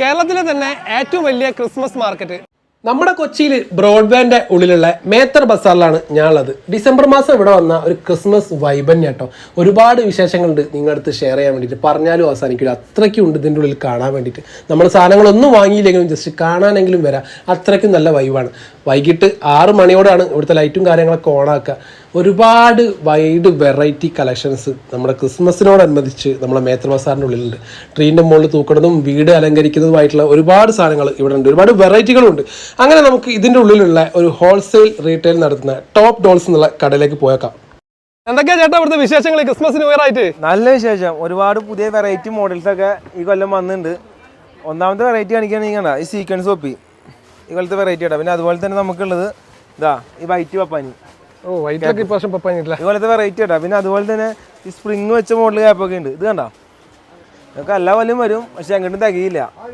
കേരളത്തിലെ തന്നെ ഏറ്റവും വലിയ ക്രിസ്മസ് മാർക്കറ്റ് നമ്മുടെ കൊച്ചിയിൽ ബ്രോഡ്ബാൻഡ് ഉള്ളിലുള്ള മേത്തർ ബസാറിലാണ് ഞാനുള്ളത്. ഡിസംബർ മാസം ഇവിടെ വന്ന ഒരു ക്രിസ്മസ് വൈബ് കേട്ടോ ഒരുപാട് വിശേഷങ്ങളുണ്ട് നിങ്ങളുടെ അടുത്ത് ഷെയർ ചെയ്യാൻ വേണ്ടിയിട്ട്. പറഞ്ഞാലും അവസാനിക്കില്ല. അത്രയ്ക്കും ഉണ്ട് ഇതിന്റെ ഉള്ളിൽ കാണാൻ വേണ്ടിയിട്ട്. നമ്മൾ സാധനങ്ങളൊന്നും വാങ്ങിയില്ലെങ്കിലും ജസ്റ്റ് കാണാനെങ്കിലും വരാം. അത്രയ്ക്കും നല്ല വൈബാണ് വൈകിട്ട് ആറ് മണിയോടാണ് ഇവിടുത്തെ ലൈറ്റും കാര്യങ്ങളൊക്കെ ഓണാക്കുക ഒരുപാട് വൈഡ് വെറൈറ്റി കളക്ഷൻസ് നമ്മുടെ ക്രിസ്മസിനോടനുബന്ധിച്ച് നമ്മുടെ മേത്ര ബസാറിന്റെ ഉള്ളിലുണ്ട് ട്രീന്റെ മുകളിൽ തൂക്കണതും വീട് അലങ്കരിക്കുന്നതുമായിട്ടുള്ള ഒരുപാട് സാധനങ്ങൾ ഇവിടെ ഉണ്ട് ഒരുപാട് വെറൈറ്റികളുണ്ട് അങ്ങനെ നമുക്ക് ഇതിന്റെ ഉള്ളിലുള്ള ഒരു ഹോൾസെയിൽ റീറ്റെയിൽ നടത്തുന്ന ടോപ്പ് ഡോൾസ് എന്നുള്ള കടയിലേക്ക് പോയേക്കാം. എന്തൊക്കെയാ ചേട്ടാ ഇവിടുത്തെ വിശേഷങ്ങൾ ക്രിസ്മസ് ന്യൂ ഇയർ ആയിട്ട്? നല്ല വിശേഷം. ഒരുപാട് പുതിയ വെറൈറ്റി മോഡൽസ് ഒക്കെ ഈ കൊല്ലം വന്നിട്ടുണ്ട്. ഒന്നാമത്തെ വെറൈറ്റി കാണിക്കുകയാണെങ്കിൽ കണ്ടാ, ഈ സീക്വൻസ് ഒപ്പി ഈ കൊല്ലത്തെ വെറൈറ്റി കേട്ടോ പിന്നെ അതുപോലെ തന്നെ നമുക്കുള്ളത് ഇതാ ഈ വൈറ്റ് പപ്പാനി. ഓ വൈറ്റിലൊക്കെ ഇപ്രാവശ്യം പപ്പാനിട്ടില്ല ഇതുപോലത്തെ വെറൈറ്റി കേട്ടോ പിന്നെ അതുപോലെ തന്നെ ഈ സ്പ്രിങ് വെച്ച മോഡൽ ക്യാപ്പൊക്കെ ഉണ്ട്. ഇത് കണ്ടോ? ഇതൊക്കെ എല്ലാ വലിയും വരും പക്ഷെ അങ്ങോട്ടും തികയില്ല.